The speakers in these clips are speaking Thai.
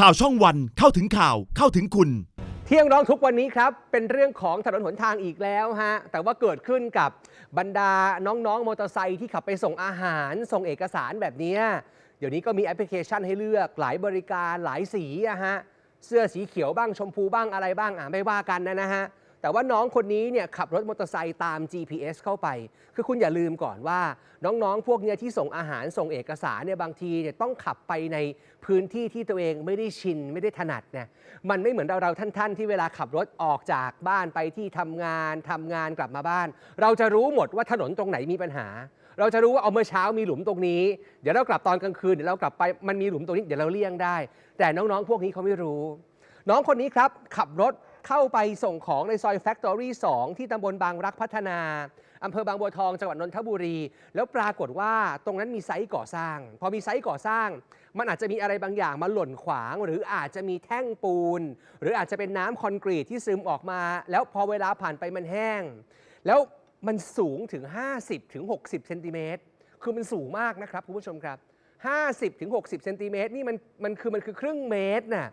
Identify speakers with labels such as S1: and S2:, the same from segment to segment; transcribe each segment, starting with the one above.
S1: ข่าวช่องวันเข้าถึงข่าวเข้าถึงคุณ
S2: เที่ยงร้องทุกวันนี้ครับ เป็นเรื่องของถนนหนทางอีกแล้วฮะ แต่ว่าเกิดขึ้นกับบรรดาน้องๆมอเตอร์ไซค์ที่ขับไปส่งอาหาร ส่งเอกสารแบบนี้ เดี๋ยวนี้ก็มีแอปพลิเคชันให้เลือกหลายบริการหลายสีอะฮะ เสื้อสีเขียวบ้างชมพูบ้างอะไรบ้างอะไม่ว่ากันนะนะฮะ แต่ว่าน้องคนนี้เนี่ยขับรถมอเตอร์ไซค์ตาม GPS เข้าไป คือคุณอย่าลืมก่อนว่า น้องๆ พวกเนี้ยที่ส่งอาหารส่งเอกสารเนี่ยบางทีเนี่ยต้องขับไปในพื้นที่ที่ตัวเองไม่ได้ชินไม่ได้ถนัดเนี่ยมันไม่เหมือนเราเราๆท่านๆ ที่เวลาขับรถออกจากบ้านไปที่ทำงานทำงานกลับมาบ้าน เราจะรู้หมดว่าถนนตรงไหนมีปัญหา เราจะรู้ว่าเอาเมื่อเช้ามีหลุมตรงนี้ เดี๋ยวเรากลับตอนกลางคืนเดี๋ยวเรากลับไปมันมีหลุมตรงนี้เดี๋ยวเราเลี่ยงได้ แต่น้องๆ พวกนี้เขาไม่รู้ น้องคนนี้ครับขับรถ เข้าไปส่งของในซอย Factory 2ที่ตำบลบางรักพัฒนาอำเภอบางบัวทองจังหวัดนนทบุรี แล้วปรากฏว่าตรงนั้นมีไซต์ก่อสร้าง พอมีไซต์ก่อสร้าง มันอาจจะมีอะไรบางอย่างมาหล่นขวาง หรืออาจจะมีแท่งปูน หรืออาจจะเป็นน้ำคอนกรีตที่ซึมออกมา แล้วพอเวลาผ่านไปมันแห้ง แล้วมันสูงถึง 50ถึง60เซนติเมตรคือมันสูงมากนะครับคุณผู้ชมครับ 50ถึง60เซนติเมตรนี่มันมันคือมันคือครึ่งเมตรน่ะ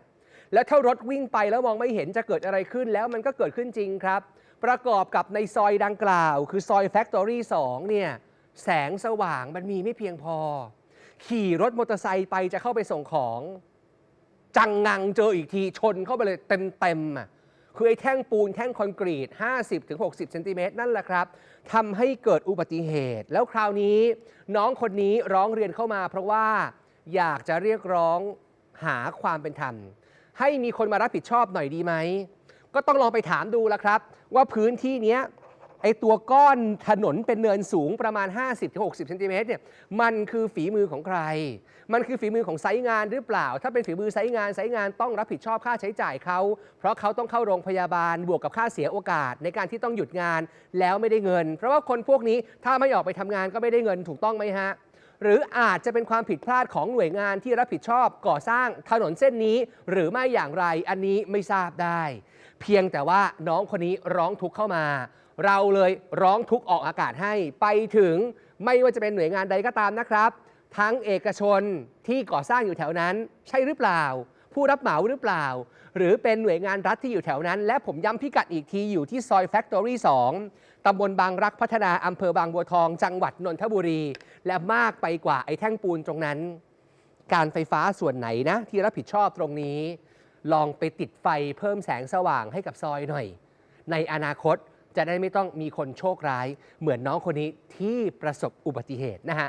S2: แล้วถ้ารถวิ่งไปแล้วมองไม่เห็นจะเกิดอะไรขึ้นแล้วมันก็เกิดขึ้นจริงครับ ประกอบกับในซอยดังกล่าว คือซอย Factory 2เนี่ยแสงสว่างมันมีไม่เพียงพอ ขี่รถมอเตอร์ไซค์ไปจะเข้าไปส่งของ จังงังเจออีกทีชนเข้าไปเลยเต็มๆอะคือไอ้แท่งปูนแท่งคอนกรีต 50-60เซนติเมตรนั่นแหละครับทำให้เกิดอุบัติเหตุ แล้วคราวนี้ น้องคนนี้ร้องเรียนเข้ามา เพราะว่าอยากจะเรียกร้องหาความเป็นธรรม ให้มีคนมารับผิดชอบหน่อยดีไหม ก็ต้องลองไปถามดูละครับ ว่าพื้นที่เนี้ยไอตัวก้อนถนนเป็นเนินสูงประมาณ 50-60เซนติเมตรเนี่ยมันคือฝีมือของใคร มันคือฝีมือของไซต์งานหรือเปล่า ถ้าเป็นฝีมือไซต์งานไซต์งานต้องรับผิดชอบค่าใช้จ่ายเขา เพราะเขาต้องเข้าโรงพยาบาลบวกกับค่าเสียโอกาสในการที่ต้องหยุดงานแล้วไม่ได้เงิน เพราะว่าคนพวกนี้ถ้าไม่ออกไปทำงานก็ไม่ได้เงินถูกต้องไหมฮะ หรืออาจจะเป็นความผิดพลาดของหน่วยงานที่รับผิดชอบก่อสร้างถนนเส้นนี้ หรือไม่อย่างไรอันนี้ไม่ทราบได้ เพียงแต่ว่าน้องคนนี้ร้องทุกข์เข้ามา เราเลยร้องทุกข์ออกอากาศให้ไปถึงไม่ว่าจะเป็นหน่วยงานใดก็ตามนะครับ ทั้งเอกชนที่ก่อสร้างอยู่แถวนั้น ใช่หรือเปล่า ผู้รับเหมาหรือเปล่า หรือเป็นหน่วยงานรัฐที่อยู่แถวนั้น และผมย้ำพิกัดอีกทีอยู่ที่ซอย Factory 2ตำบลบางรักพัฒนาอำเภอบางบัวทอง จังหวัดนนทบุรี และมากไปกว่าไอ้แท่งปูนตรงนั้น การไฟฟ้าส่วนไหนนะ ที่รับผิดชอบตรงนี้ ลองไปติดไฟเพิ่มแสงสว่างให้กับซอยหน่อย ในอนาคตจะได้ไม่ต้องมีคนโชคร้าย เหมือนน้องคนนี้ที่ประสบอุบัติเหตุนะฮะ